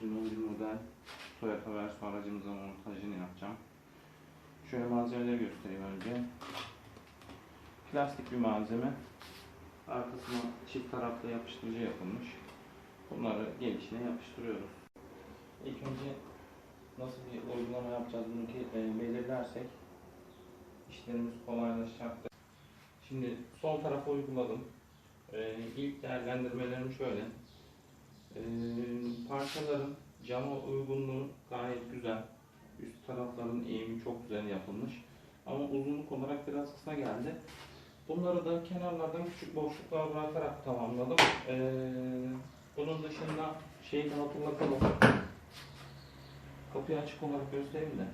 2011 model Toyota Verso aracımızın montajını yapacağım. Şöyle malzemeleri göstereyim önce. Plastik bir malzeme. Arkasına çift taraflı yapıştırıcı yapılmış. Bunları gelişine yapıştırıyoruz. İlk önce nasıl bir uygulama yapacağız bunu ki e, belirlersek işlerimiz kolaylaşacaktır. Şimdi sol tarafa uyguladım. E, ilk değerlendirmelerim şöyle. E, parçaların cama uygunluğu gayet güzel. Üst tarafların eğimi çok güzel yapılmış. Ama uzunluk olarak biraz kısa geldi. Bunları da kenarlardan küçük boşluklar bırakarak tamamladım. E, bunun dışında şeyi de hatırlatalım. Kapıyı açık olarak göstereyim de.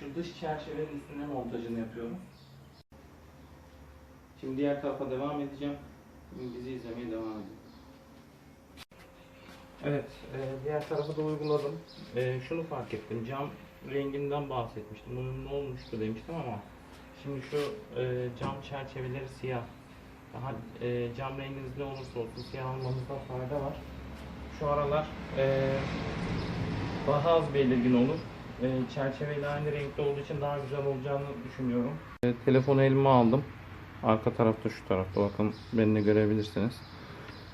Şu dış çerçevenin üstüne montajını yapıyorum. Şimdi diğer tarafa devam edeceğim. Bizi izlemeye devam edin. Evet, e, diğer tarafı da uyguladım. E, şunu fark ettim. Cam renginden bahsetmiştim. Bunun ne olmuştu demiştim ama şimdi şu e, cam çerçeveleri siyah. Daha e, cam renginiz ne olursa olsun siyah almanızda fayda var. Şu aralar e, daha az belirgin olur. E, çerçeveyle aynı renkte olduğu için daha güzel olacağını düşünüyorum. E, telefonu elime aldım. Arka tarafta şu tarafta bakın beni de görebilirsiniz.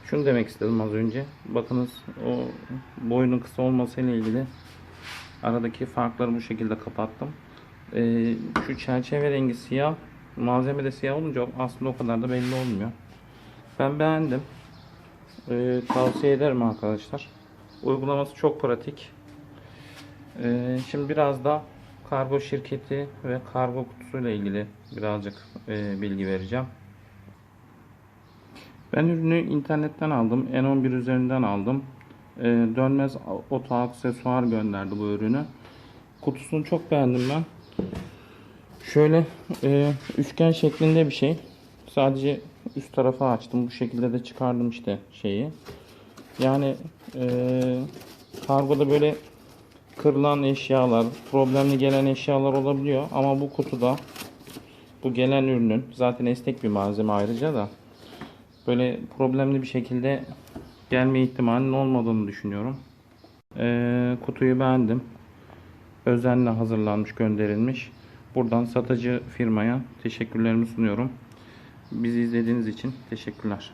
Şunu demek istedim az önce. Bakınız o boyunun kısa olmasıyla ilgili aradaki farkları bu şekilde kapattım. E, şu çerçeve rengi siyah. Malzeme de siyah olunca aslında o kadar da belli olmuyor. Ben beğendim. E, tavsiye ederim arkadaşlar. Uygulaması çok pratik. Ee, şimdi biraz da kargo şirketi ve kargo kutusuyla ilgili birazcık e, bilgi vereceğim. Ben ürünü internetten aldım. N11 üzerinden aldım. Ee, dönmez oto aksesuar gönderdi bu ürünü. Kutusunu çok beğendim ben. Şöyle e, üçgen şeklinde bir şey. Sadece üst tarafı açtım. Bu şekilde de çıkardım işte şeyi. Yani e, kargoda böyle kırılan eşyalar, problemli gelen eşyalar olabiliyor. Ama bu kutuda bu gelen ürünün zaten esnek bir malzeme ayrıca da böyle problemli bir şekilde gelme ihtimalinin olmadığını düşünüyorum. Ee, kutuyu beğendim. Özenle hazırlanmış, gönderilmiş. Buradan satıcı firmaya teşekkürlerimi sunuyorum. Bizi izlediğiniz için teşekkürler.